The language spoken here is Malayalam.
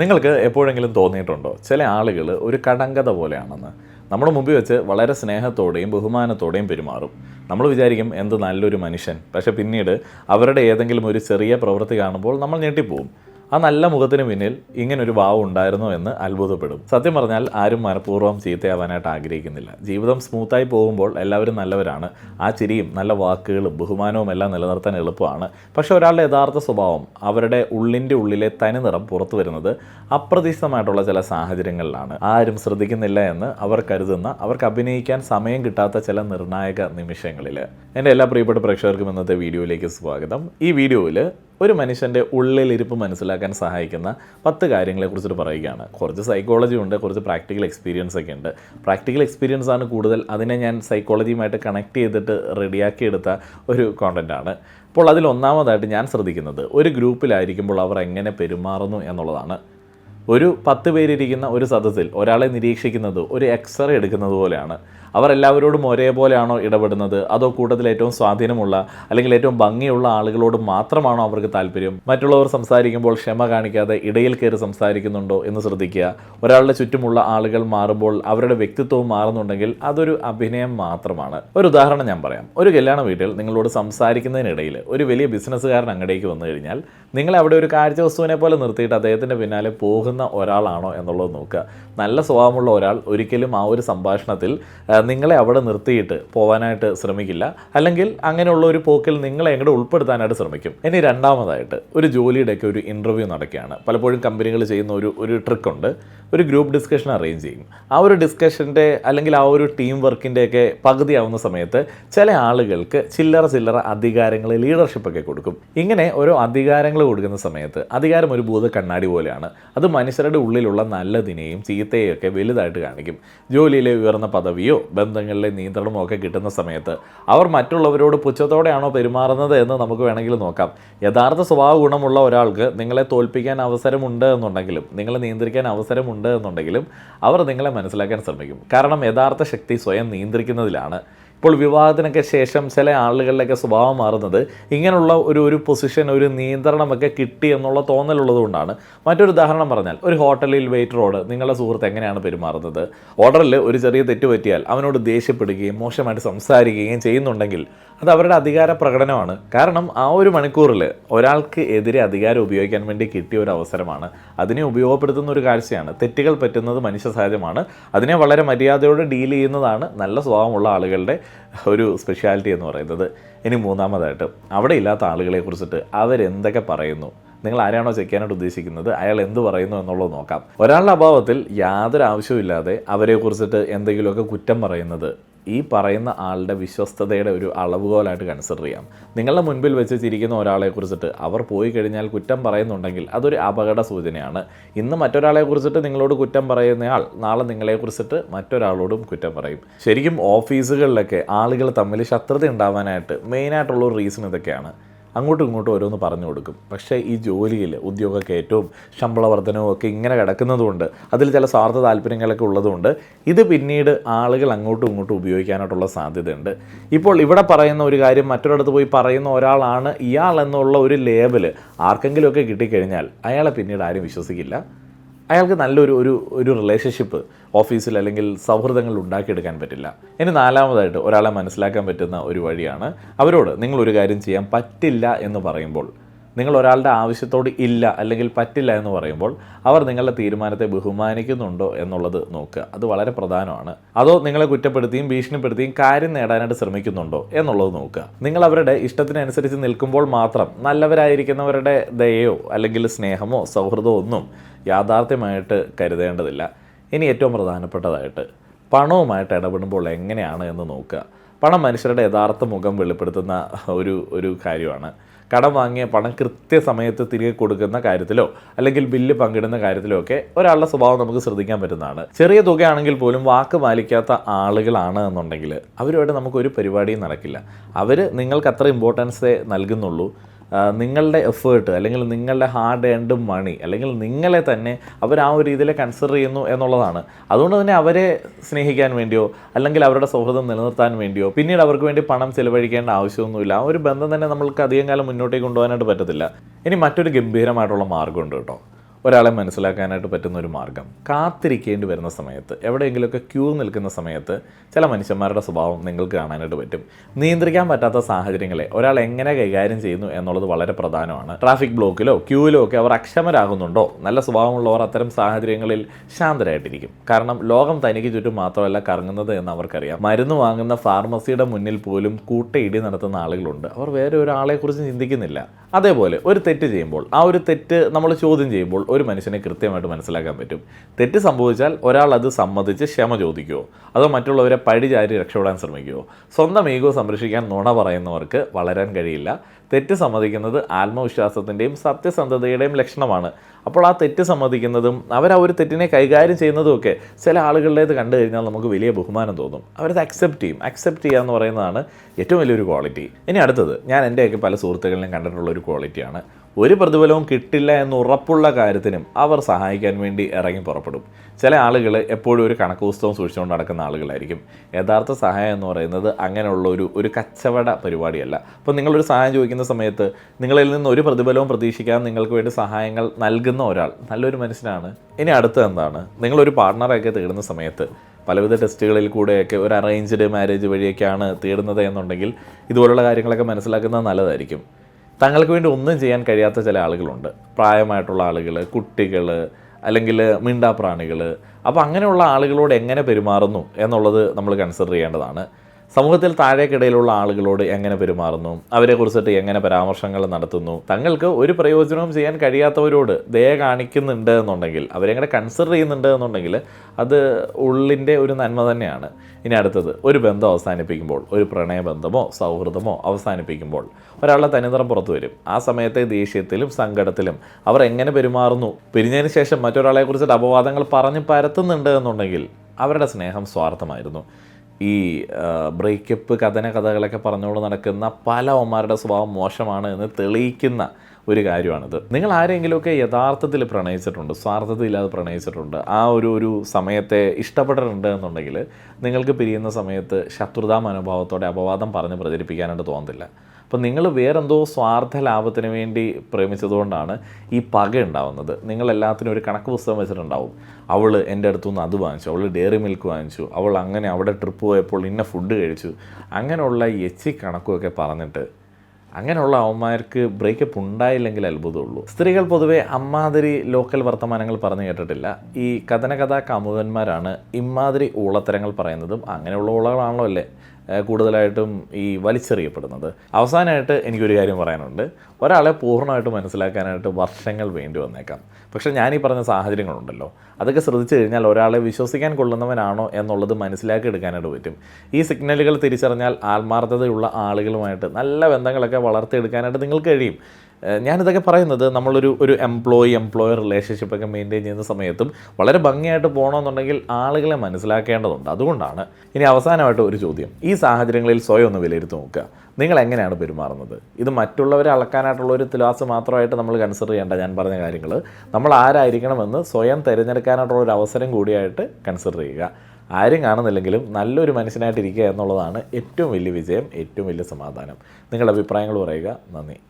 നിങ്ങൾക്ക് എപ്പോഴെങ്കിലും തോന്നിയിട്ടുണ്ടോ? ചില ആളുകൾ ഒരു കടങ്കഥ പോലെയാണെന്ന്. നമ്മുടെ മുമ്പിൽ വെച്ച് വളരെ സ്നേഹത്തോടെയും ബഹുമാനത്തോടെയും പെരുമാറും. നമ്മൾ വിചാരിക്കും എന്ത് നല്ലൊരു മനുഷ്യൻ. പക്ഷെ പിന്നീട് അവരുടെ ഏതെങ്കിലും ഒരു ചെറിയ പ്രവൃത്തി കാണുമ്പോൾ നമ്മൾ ഞെട്ടിപ്പോവും. ആ നല്ല മുഖത്തിന് പിന്നിൽ ഇങ്ങനൊരു ഭാവം ഉണ്ടായിരുന്നോ എന്ന് അത്ഭുതപ്പെടും. സത്യം പറഞ്ഞാൽ ആരും മനഃപൂർവം ചീത്തയാവാനായിട്ട് ആഗ്രഹിക്കുന്നില്ല. ജീവിതം സ്മൂത്തായി പോകുമ്പോൾ എല്ലാവരും നല്ലവരാണ്. ആ ചിരിയും നല്ല വാക്കുകളും ബഹുമാനവും എല്ലാം നിലനിർത്താൻ എളുപ്പമാണ്. പക്ഷേ ഒരാളുടെ യഥാർത്ഥ സ്വഭാവം അവരുടെ ഉള്ളിന്റെ ഉള്ളിലെ തനിനിറം പുറത്തു വരുന്നത് അപ്രതീക്ഷിതമായിട്ടുള്ള ചില സാഹചര്യങ്ങളിലാണ്. ആരും ശ്രദ്ധിക്കുന്നില്ല എന്ന് അവർ കരുതുന്ന അവർക്ക് അഭിനയിക്കാൻ സമയം കിട്ടാത്ത ചില നിർണായക നിമിഷങ്ങളിൽ എന്റെ എല്ലാ പ്രിയപ്പെട്ട പ്രേക്ഷകർക്കും ഇന്നത്തെ വീഡിയോയിലേക്ക് സ്വാഗതം. ഈ വീഡിയോയിൽ ഒരു മനുഷ്യന്റെ ഉള്ളിലിരിപ്പ് മനസ്സിലാക്കാൻ സഹായിക്കുന്ന പത്ത് കാര്യങ്ങളെക്കുറിച്ചിട്ട് പറയുകയാണ്. കുറച്ച് സൈക്കോളജി ഉണ്ട് കുറച്ച് പ്രാക്ടിക്കൽ എക്സ്പീരിയൻസ് ഒക്കെ ഉണ്ട്. പ്രാക്ടിക്കൽ എക്സ്പീരിയൻസ് ആണ് കൂടുതൽ അതിനെ ഞാൻ സൈക്കോളജിയുമായിട്ട് കണക്ട് ചെയ്തിട്ട് റെഡിയാക്കിയെടുത്ത ഒരു കോണ്ടന്റ് ആണ്. അപ്പോൾ അതിൽ ഒന്നാമതായിട്ട് ഞാൻ ശ്രദ്ധിക്കുന്നത് ഒരു ഗ്രൂപ്പിലായിരിക്കുമ്പോൾ അവർ എങ്ങനെ പെരുമാറുന്നു എന്നുള്ളതാണ്. ഒരു പത്ത് പേരിരിക്കുന്ന ഒരു സദസ്സിൽ ഒരാളെ നിരീക്ഷിക്കുന്നത് ഒരു എക്സ്റേ എടുക്കുന്നത് പോലെയാണ്. അവർ എല്ലാവരോടും ഒരേപോലെയാണോ ഇടപെടുന്നത്? അതോ കൂട്ടത്തിൽ ഏറ്റവും സ്വാധീനമുള്ള അല്ലെങ്കിൽ ഏറ്റവും ഭംഗിയുള്ള ആളുകളോട് മാത്രമാണോ അവർക്ക് താല്പര്യം? മറ്റുള്ളവർ സംസാരിക്കുമ്പോൾ ക്ഷമ കാണിക്കാതെ ഇടയിൽ കയറി സംസാരിക്കുന്നുണ്ടോ എന്ന് ശ്രദ്ധിക്കുക. ഒരാളുടെ ചുറ്റുമുള്ള ആളുകൾ മാറുമ്പോൾ അവരുടെ വ്യക്തിത്വവും മാറുന്നുണ്ടെങ്കിൽ അതൊരു അഭിനയം മാത്രമാണ്. ഒരു ഉദാഹരണം ഞാൻ പറയാം. ഒരു കല്യാണ വീട്ടിൽ നിങ്ങളോട് സംസാരിക്കുന്നതിനിടയിൽ ഒരു വലിയ ബിസിനസ്സുകാരൻ അങ്ങടേക്ക് വന്നു കഴിഞ്ഞാൽ നിങ്ങളെ അവിടെ ഒരു കാഴ്ച വസ്തുവിനെ പോലെ നിർത്തിയിട്ട് അദ്ദേഹത്തിന്റെ പിന്നാലെ പോകുന്ന ഒരാളാണോ എന്നുള്ളത് നോക്കുക. നല്ല സ്വഭാവമുള്ള ഒരാൾ ഒരിക്കലും ആ ഒരു സംഭാഷണത്തിൽ നിങ്ങളെ അവിടെ നിർത്തിയിട്ട് പോകാനായിട്ട് ശ്രമിക്കില്ല. അല്ലെങ്കിൽ അങ്ങനെയുള്ള ഒരു പോക്കിൽ നിങ്ങളെ എങ്ങോട്ട് ഉൾപ്പെടുത്താനായിട്ട് ശ്രമിക്കും. ഇനി രണ്ടാമതായിട്ട് ഒരു ജോലിയുടെയൊക്കെ ഒരു ഇന്റർവ്യൂ നടക്കുകയാണ്. പലപ്പോഴും കമ്പനികൾ ചെയ്യുന്ന ഒരു ഒരു ട്രിക്കുണ്ട് ഒരു ഗ്രൂപ്പ് ഡിസ്കഷൻ അറേഞ്ച് ചെയ്യും. ആ ഒരു ഡിസ്കഷന്റെ അല്ലെങ്കിൽ ആ ഒരു ടീം വർക്കിന്റെയൊക്കെ പകുതിയാവുന്ന സമയത്ത് ചില ആളുകൾക്ക് ചില്ലറ ചില്ലറ അധികാരങ്ങൾ ലീഡർഷിപ്പൊക്കെ കൊടുക്കും. ഇങ്ങനെ ഓരോ അധികാരങ്ങൾ കൊടുക്കുന്ന സമയത്ത് അധികാരം ഒരു ഭൂത കണ്ണാടി പോലെയാണ്. അത് മനുഷ്യരുടെ ഉള്ളിലുള്ള നല്ലതിനെയും ചീത്തയെയും ഒക്കെ വലുതായിട്ട് കാണിക്കും. ജോലിയിലെ ഉയർന്ന പദവിയോ ബന്ധങ്ങളിലെ നിയന്ത്രണമോ ഒക്കെ കിട്ടുന്ന സമയത്ത് അവർ മറ്റുള്ളവരോട് പുച്ഛത്തോടെയാണോ പെരുമാറുന്നത് എന്ന് നമുക്ക് വേണമെങ്കിൽ നോക്കാം. യഥാർത്ഥ സ്വഭാവ ഗുണമുള്ള ഒരാൾക്ക് നിങ്ങളെ തോൽപ്പിക്കാൻ അവസരമുണ്ട് എന്നുണ്ടെങ്കിലും നിങ്ങളെ നിയന്ത്രിക്കാൻ അവസരമുണ്ട് എന്നുണ്ടെങ്കിലും അവർ നിങ്ങളെ മനസ്സിലാക്കാൻ ശ്രമിക്കും. കാരണം യഥാർത്ഥ ശക്തി സ്വയം നിയന്ത്രിക്കുന്നതിലാണ്. ഇപ്പോൾ വിവാഹത്തിനൊക്കെ ശേഷം ചില ആളുകളിലൊക്കെ സ്വഭാവം മാറുന്നത് ഇങ്ങനെയുള്ള ഒരു ഒരു പൊസിഷൻ ഒരു നിയന്ത്രണമൊക്കെ കിട്ടി എന്നുള്ള തോന്നലുള്ളത് കൊണ്ടാണ് മറ്റൊരു ഉദാഹരണം പറഞ്ഞാൽ ഒരു ഹോട്ടലിൽ വെയിറ്ററോട് നിങ്ങളുടെ സുഹൃത്ത് എങ്ങനെയാണ് പെരുമാറുന്നത്? ഓർഡറിൽ ഒരു ചെറിയ തെറ്റ് പറ്റിയാൽ അവനോട് ദേഷ്യപ്പെടുകയും മോശമായിട്ട് സംസാരിക്കുകയും ചെയ്യുന്നുണ്ടെങ്കിൽ അത് അവരുടെ അധികാര പ്രകടനമാണ്. കാരണം ആ ഒരു മണിക്കൂറിൽ ഒരാൾക്ക് എതിരെ അധികാരം ഉപയോഗിക്കാൻ വേണ്ടി കിട്ടിയ ഒരു അവസരമാണ്. അതിനെ ഉപയോഗപ്പെടുത്തുന്ന ഒരു കാഴ്ചയാണ്. തെറ്റുകൾ പറ്റുന്നത് മനുഷ്യ സഹജമാണ് അതിനെ വളരെ മര്യാദയോടെ ഡീൽ ചെയ്യുന്നതാണ് നല്ല സ്വഭാവമുള്ള ആളുകളുടെ ഒരു സ്പെഷ്യാലിറ്റി എന്ന് പറയുന്നത്. ഇനി മൂന്നാമതായിട്ട് അവിടെ ഇല്ലാത്ത ആളുകളെ കുറിച്ചിട്ട് അവരെന്തൊക്കെ പറയുന്നു? നിങ്ങൾ ആരാണോ ചെക്ക് ചെയ്യാനായിട്ട് ഉദ്ദേശിക്കുന്നത്? അയാൾ എന്ത് പറയുന്നു എന്നുള്ളത് നോക്കാം. ഒരാളുടെ അഭാവത്തിൽ യാതൊരു ആവശ്യമില്ലാതെ അവരെ കുറിച്ചിട്ട് എന്തെങ്കിലുമൊക്കെ കുറ്റം പറയുന്നത് ഈ പറയുന്ന ആളുടെ വിശ്വസ്തതയുടെ ഒരു അളവുകോലായിട്ട് കൺസിഡർ ചെയ്യാം. നിങ്ങളുടെ മുൻപിൽ വെച്ച് ചിരിക്കുന്ന ഒരാളെ കുറിച്ചിട്ട് അവർ പോയി കഴിഞ്ഞാൽ കുറ്റം പറയുന്നുണ്ടെങ്കിൽ അതൊരു അപകട സൂചനയാണ്. ഇന്ന് മറ്റൊരാളെ കുറിച്ചിട്ട് നിങ്ങളോട് കുറ്റം പറയുന്നയാൾ നാളെ നിങ്ങളെ കുറിച്ചിട്ട് മറ്റൊരാളോടും കുറ്റം പറയും. ശരിക്കും ഓഫീസുകളിലൊക്കെ ആളുകൾ തമ്മിൽ ശത്രുത ഉണ്ടാവാനായിട്ട് മെയിനായിട്ടുള്ള റീസൺ ഇതൊക്കെയാണ്. അങ്ങോട്ടും ഇങ്ങോട്ടും ഓരോന്ന് പറഞ്ഞു കൊടുക്കും. പക്ഷേ ഈ ജോലിയിൽ ഉദ്യോഗ കയറ്റവും ശമ്പള വർധനവും ഒക്കെ ഇങ്ങനെ കിടക്കുന്നതുകൊണ്ട് അതിൽ ചില സ്വാർത്ഥ താല്പര്യങ്ങളൊക്കെ ഉള്ളതുകൊണ്ട് ഇത് പിന്നീട് ആളുകൾ അങ്ങോട്ടും ഇങ്ങോട്ടും ഉപയോഗിക്കാനായിട്ടുള്ള സാധ്യതയുണ്ട്. ഇപ്പോൾ ഇവിടെ പറയുന്ന ഒരു കാര്യം മറ്റൊരിടത്ത് പോയി പറയുന്ന ഒരാളാണ് ഇയാൾ എന്നുള്ള ഒരു ലേബൽ ആർക്കെങ്കിലുമൊക്കെ കിട്ടിക്കഴിഞ്ഞാൽ അയാളെ പിന്നീട് ആരും വിശ്വസിക്കില്ല. അയാൾക്ക് നല്ലൊരു ഒരു ഒരു റിലേഷൻഷിപ്പ് ഓഫീസിൽ അല്ലെങ്കിൽ സൗഹൃദങ്ങൾ ഉണ്ടാക്കിയെടുക്കാൻ പറ്റില്ല. ഇനി നാലാമതായിട്ട് ഒരാളെ മനസ്സിലാക്കാൻ പറ്റുന്ന ഒരു വഴിയാണ് അവരോട് നിങ്ങൾ ഒരു കാര്യം ചെയ്യാൻ പറ്റില്ല എന്ന് പറയുമ്പോൾ നിങ്ങൾ ഒരാളുടെ ആവശ്യത്തോട് ഇല്ല അല്ലെങ്കിൽ പറ്റില്ല എന്ന് പറയുമ്പോൾ അവർ നിങ്ങളുടെ തീരുമാനത്തെ ബഹുമാനിക്കുന്നുണ്ടോ എന്നുള്ളത് നോക്കുക. അത് വളരെ പ്രധാനമാണ്. അതോ നിങ്ങളെ കുറ്റപ്പെടുത്തിയും ഭീഷണിപ്പെടുത്തിയും കാര്യം നേടാനായിട്ട് ശ്രമിക്കുന്നുണ്ടോ എന്നുള്ളത് നോക്കുക. നിങ്ങൾ അവരുടെ ഇഷ്ടത്തിനനുസരിച്ച് നിൽക്കുമ്പോൾ മാത്രം നല്ലവരായിരിക്കുന്നവരുടെ ദയയോ അല്ലെങ്കിൽ സ്നേഹമോ സൗഹൃദമോ ഒന്നും യാഥാർത്ഥ്യമായിട്ട് കരുതേണ്ടതില്ല. ഇനി ഏറ്റവും പ്രധാനപ്പെട്ടതായിട്ട് പണവുമായിട്ട് ഇടപെടുമ്പോൾ എങ്ങനെയാണ് എന്ന് നോക്കുക. പണം മനുഷ്യരുടെ യഥാർത്ഥ മുഖം വെളിപ്പെടുത്തുന്ന ഒരു ഒരു കാര്യമാണ്. കടം വാങ്ങിയ പണം കൃത്യസമയത്ത് തിരികെ കൊടുക്കുന്ന കാര്യത്തിലോ അല്ലെങ്കിൽ ബില്ല് പങ്കിടുന്ന കാര്യത്തിലോ ഒക്കെ ഒരാളുടെ സ്വഭാവം നമുക്ക് ശ്രദ്ധിക്കാൻ പറ്റുന്നതാണ്. ചെറിയ തുകയാണെങ്കിൽ പോലും വാക്ക് പാലിക്കാത്ത ആളുകളാണ് എന്നുണ്ടെങ്കിൽ അവരുമായിട്ട് നമുക്കൊരു പരിപാടിയും നടക്കില്ല. അവർ നിങ്ങൾക്ക് അത്ര ഇമ്പോർട്ടൻസേ നൽകുന്നുള്ളൂ. നിങ്ങളുടെ എഫേർട്ട് അല്ലെങ്കിൽ നിങ്ങളുടെ ഹാർഡ് ഏൺഡ് മണി അല്ലെങ്കിൽ നിങ്ങളെ തന്നെ അവർ ആ ഒരു രീതിയിൽ കൺസിഡർ ചെയ്യുന്നു എന്നുള്ളതാണ്. അതുകൊണ്ട് തന്നെ അവരെ സ്നേഹിക്കാൻ വേണ്ടിയോ അല്ലെങ്കിൽ അവരുടെ സൗഹൃദം നിലനിർത്താൻ വേണ്ടിയോ പിന്നീട് അവർക്ക് വേണ്ടി പണം ചിലവഴിക്കേണ്ട ആവശ്യമൊന്നുമില്ല. ആ ഒരു ബന്ധം തന്നെ നമ്മൾക്ക് അധികം കാലം മുന്നോട്ടേക്ക് കൊണ്ടുപോകാനായിട്ട് പറ്റത്തില്ല. ഇനി മറ്റൊരു ഗംഭീരമായിട്ടുള്ള മാർഗമുണ്ട് കേട്ടോ. ഒരാളെ മനസ്സിലാക്കാനായിട്ട് പറ്റുന്ന ഒരു മാർഗം. കാത്തിരിക്കേണ്ടി വരുന്ന സമയത്ത് എവിടെയെങ്കിലുമൊക്കെ ക്യൂ നിൽക്കുന്ന സമയത്ത് ചില മനുഷ്യന്മാരുടെ സ്വഭാവം നിങ്ങൾക്ക് കാണാനായിട്ട് പറ്റും. നിയന്ത്രിക്കാൻ പറ്റാത്ത സാഹചര്യങ്ങളെ ഒരാൾ എങ്ങനെ കൈകാര്യം ചെയ്യുന്നു എന്നുള്ളത് വളരെ പ്രധാനമാണ്. ട്രാഫിക് ബ്ലോക്കിലോ ക്യൂവിലോ ഒക്കെ അവർ അക്ഷമരാകുന്നുണ്ടോ? നല്ല സ്വഭാവമുള്ളവർ അത്തരം സാഹചര്യങ്ങളിൽ ശാന്തരായിട്ടിരിക്കും. കാരണം ലോകം തനിക്ക് ചുറ്റും മാത്രമല്ല കറങ്ങുന്നത് എന്ന് അവർക്കറിയാം. മരുന്ന് വാങ്ങുന്ന ഫാർമസിയുടെ മുന്നിൽ പോലും കൂട്ടയിടി നടത്തുന്ന ആളുകളുണ്ട്. അവർ വേറെ ഒരാളെക്കുറിച്ച് ചിന്തിക്കുന്നില്ല. അതേപോലെ ഒരു തെറ്റ് ചെയ്യുമ്പോൾ ആ ഒരു തെറ്റ് നമ്മൾ ചോദ്യം ചെയ്യുമ്പോൾ ഒരു മനുഷ്യനെ കൃത്യമായിട്ട് മനസ്സിലാക്കാൻ പറ്റും. തെറ്റ് സംഭവിച്ചാൽ ഒരാൾ അത് സമ്മതിച്ച് ക്ഷമ ചോദിക്കുമോ അതോ മറ്റുള്ളവരെ പഴിചാരി രക്ഷപ്പെടാൻ ശ്രമിക്കുമോ സ്വന്തം ഈഗോ സംരക്ഷിക്കാൻ നുണ പറയുന്നവർക്ക് വളരാൻ കഴിയില്ല. തെറ്റ് സമ്മതിക്കുന്നത് ആത്മവിശ്വാസത്തിന്റെയും സത്യസന്ധതയുടെയും ലക്ഷണമാണ്. അപ്പോൾ ആ തെറ്റ് സമ്മതിക്കുന്നതും അവർ ആ ഒരു തെറ്റിനെ കൈകാര്യം ചെയ്യുന്നതും ഒക്കെ ചില ആളുകളുടേത് കണ്ടു കഴിഞ്ഞാൽ നമുക്ക് വലിയ ബഹുമാനം തോന്നും. അവരത് അക്സെപ്റ്റ് ചെയ്യും. അക്സെപ്റ്റ് ചെയ്യുക എന്ന് പറയുന്നതാണ് ഏറ്റവും വലിയൊരു ക്വാളിറ്റി ഇനി അടുത്തത് ഞാൻ എന്റെയൊക്കെ പല സുഹൃത്തുക്കളിലും കണ്ടിട്ടുള്ള ഒരു ക്വാളിറ്റിയാണ് ഒരു പ്രതിഫലവും കിട്ടില്ല എന്ന് ഉറപ്പുള്ള കാര്യത്തിനും അവർ സഹായിക്കാൻ വേണ്ടി ഇറങ്ങി പുറപ്പെടും. ചില ആളുകൾ എപ്പോഴും ഒരു കണക്ക് പുസ്തകം സൂക്ഷിച്ചുകൊണ്ട് നടക്കുന്ന ആളുകളായിരിക്കും. യഥാർത്ഥ സഹായം എന്ന് പറയുന്നത് അങ്ങനെയുള്ള ഒരു ഒരു കച്ചവട പരിപാടിയല്ല. അപ്പോൾ നിങ്ങളൊരു സഹായം ചോദിക്കുന്ന സമയത്ത് നിങ്ങളിൽ നിന്ന് ഒരു പ്രതിഫലവും പ്രതീക്ഷിക്കാൻ നിങ്ങൾക്ക് വേണ്ടി സഹായങ്ങൾ നൽകുന്ന ഒരാൾ നല്ലൊരു മനുഷ്യനാണ്. ഇനി അടുത്തത് എന്താണ്? നിങ്ങളൊരു പാർട്ണറൊക്കെ തേടുന്ന സമയത്ത് പലവിധ ടെസ്റ്റുകളിൽ കൂടെയൊക്കെ ഒരു അറേഞ്ച്ഡ് മാരേജ് വഴിയൊക്കെയാണ് തേടുന്നത് എന്നുണ്ടെങ്കിൽ ഇതുപോലുള്ള കാര്യങ്ങളൊക്കെ മനസ്സിലാക്കുന്നത് നല്ലതായിരിക്കും. തങ്ങൾക്ക് വേണ്ടി ഒന്നും ചെയ്യാൻ കഴിയാത്ത ചില ആളുകളുണ്ട്. പ്രായമായിട്ടുള്ള ആളുകൾ കുട്ടികൾ അല്ലെങ്കിൽ മിണ്ടാപ്രാണികൾ. അപ്പോൾ അങ്ങനെയുള്ള ആളുകളോട് എങ്ങനെ പെരുമാറുന്നു എന്നുള്ളത് നമ്മൾ കൺസിഡർ ചെയ്യേണ്ടതാണ്. സമൂഹത്തിൽ താഴേക്കിടയിലുള്ള ആളുകളോട് എങ്ങനെ പെരുമാറുന്നു? അവരെ അവരെക്കുറിച്ചിട്ട് എങ്ങനെ പരാമർശങ്ങൾ നടത്തുന്നു? തങ്ങൾക്ക് ഒരു പ്രയോജനവും ചെയ്യാൻ കഴിയാത്തവരോട് ദയ കാണിക്കുന്നുണ്ട് എന്നുണ്ടെങ്കിൽ അവരെങ്ങനെ കൺസിഡർ ചെയ്യുന്നുണ്ട് എന്നുണ്ടെങ്കിൽ അത് ഉള്ളിന്റെ ഒരു നന്മ തന്നെയാണ്. ഇനി അടുത്തത് ഒരു ബന്ധം അവസാനിപ്പിക്കുമ്പോൾ ഒരു പ്രണയബന്ധമോ സൗഹൃദമോ അവസാനിപ്പിക്കുമ്പോൾ ഒരാളുടെ തനിനിറം പുറത്തു വരും. ആ സമയത്തെ ദേഷ്യത്തിലും സങ്കടത്തിലും അവർ എങ്ങനെ പെരുമാറുന്നു? പിരിഞ്ഞതിന് ശേഷം മറ്റൊരാളെ കുറിച്ചിട്ട് അപവാദങ്ങൾ പറഞ്ഞ് പരത്തുന്നുണ്ട് എന്നുണ്ടെങ്കിൽ അവരുടെ സ്നേഹം സ്വാർത്ഥമായിരുന്നു. ഈ ബ്രേക്കപ്പ് കഥന കഥകളൊക്കെ പറഞ്ഞുകൊണ്ട് നടക്കുന്ന പല ഒമാരുടെ സ്വഭാവം മോശമാണ് എന്ന് തെളിയിക്കുന്ന ഒരു കാര്യമാണിത്. നിങ്ങൾ ആരെങ്കിലുമൊക്കെ യഥാർത്ഥത്തിൽ പ്രണയിച്ചിട്ടുണ്ട് സ്വാർത്ഥതയില്ലാതെ പ്രണയിച്ചിട്ടുണ്ട് ആ ഒരു ഒരു സമയത്തെ ഇഷ്ടപ്പെട്ടിട്ടുണ്ട് എന്നുണ്ടെങ്കിൽ നിങ്ങൾക്ക് പിരിയുന്ന സമയത്ത് ശത്രുതാ മനോഭാവത്തോടെ അപവാദം പറഞ്ഞ് പ്രചരിപ്പിക്കാനായിട്ട് തോന്നത്തില്ല. അപ്പം നിങ്ങൾ വേറെന്തോ സ്വാർത്ഥ ലാഭത്തിന് വേണ്ടി പ്രേമിച്ചതുകൊണ്ടാണ് ഈ പക ഉണ്ടാവുന്നത്. നിങ്ങളെല്ലാത്തിനും ഒരു കണക്ക് പുസ്തകം വെച്ചിട്ടുണ്ടാവും. അവൾ എന്റെ അടുത്തുനിന്ന് അത് വാങ്ങിച്ചു അവൾ ഡെയറി മിൽക്ക് വാങ്ങിച്ചു അവൾ അങ്ങനെ അവിടെ ട്രിപ്പ് പോയപ്പോൾ ഇന്ന ഫുഡ് കഴിച്ചു. അങ്ങനെയുള്ള എച്ചി കണക്കുമൊക്കെ പറഞ്ഞിട്ട് അങ്ങനെയുള്ള അവന്മാർക്ക് ബ്രേക്കപ്പ് ഉണ്ടായില്ലെങ്കിൽ അത്ഭുതമുള്ളൂ. സ്ത്രീകൾ പൊതുവെ അമ്മാതിരി ലോക്കൽ വർത്തമാനങ്ങൾ പറഞ്ഞു കേട്ടിട്ടില്ല. ഈ കഥനകഥാ കാമുകന്മാരാണ് ഇമ്മാതിരി ഊളത്തരങ്ങൾ പറയുന്നതും അങ്ങനെയുള്ള ഊളകളാണല്ലോ അല്ലേ? കൂടുതലായിട്ടും ഈ വലിച്ചെറിയപ്പെടുന്നത്. അവസാനമായിട്ട് എനിക്കൊരു കാര്യം പറയാനുണ്ട്. ഒരാളെ പൂർണമായിട്ട് മനസ്സിലാക്കാനായിട്ട് വർഷങ്ങൾ വേണ്ടി വന്നേക്കാം. പക്ഷേ ഈ പറഞ്ഞ സാഹചര്യങ്ങളുണ്ടല്ലോ. അതൊക്കെ ശ്രദ്ധിച്ചു കഴിഞ്ഞാൽ ഒരാളെ വിശ്വസിക്കാൻ കൊള്ളുന്നവനാണോ എന്നുള്ളത് മനസ്സിലാക്കി എടുക്കാനായിട്ട് പറ്റും. ഈ സിഗ്നലുകൾ തിരിച്ചറിഞ്ഞാൽ ആത്മാർത്ഥതയുള്ള ആളുകളുമായിട്ട് നല്ല ബന്ധങ്ങളൊക്കെ വളർത്തിയെടുക്കാനായിട്ട് നിങ്ങൾക്ക് കഴിയും. ഞാനിതൊക്കെ പറയുന്നത് നമ്മളൊരു ഒരു എംപ്ലോയി എംപ്ലോയർ റിലേഷൻഷിപ്പ് ഒക്കെ മെയിന്റെയിൻ ചെയ്യുന്ന സമയത്തും വളരെ ഭംഗിയായിട്ട് പോകണമെന്നുണ്ടെങ്കിൽ ആളുകളെ മനസ്സിലാക്കേണ്ടതുണ്ട്. അതുകൊണ്ടാണ് ഇനി അവസാനമായിട്ട് ഒരു ചോദ്യം. ഈ സാഹചര്യങ്ങളിൽ സ്വയം ഒന്ന് വിലയിരുത്തി നോക്കുക. നിങ്ങൾ എങ്ങനെയാണ് പെരുമാറുന്നത്? ഇത് മറ്റുള്ളവരെ അളക്കാനായിട്ടുള്ള ഒരു തിലാസ് മാത്രമായിട്ട് നമ്മൾ കൺസിഡർ ചെയ്യേണ്ട ഞാൻ പറഞ്ഞ കാര്യങ്ങൾ നമ്മൾ ആരായിരിക്കണമെന്ന് സ്വയം തിരഞ്ഞെടുക്കാനായിട്ടുള്ള ഒരു അവസരം കൂടിയായിട്ട് കൺസിഡർ ചെയ്യുക. ആരും കാണുന്നില്ലെങ്കിലും നല്ലൊരു മനുഷ്യനായിട്ട് ഇരിക്കുക എന്നുള്ളതാണ് ഏറ്റവും വലിയ വിജയം ഏറ്റവും വലിയ സമാധാനം. നിങ്ങളുടെ അഭിപ്രായങ്ങൾ പറയുക. നന്ദി.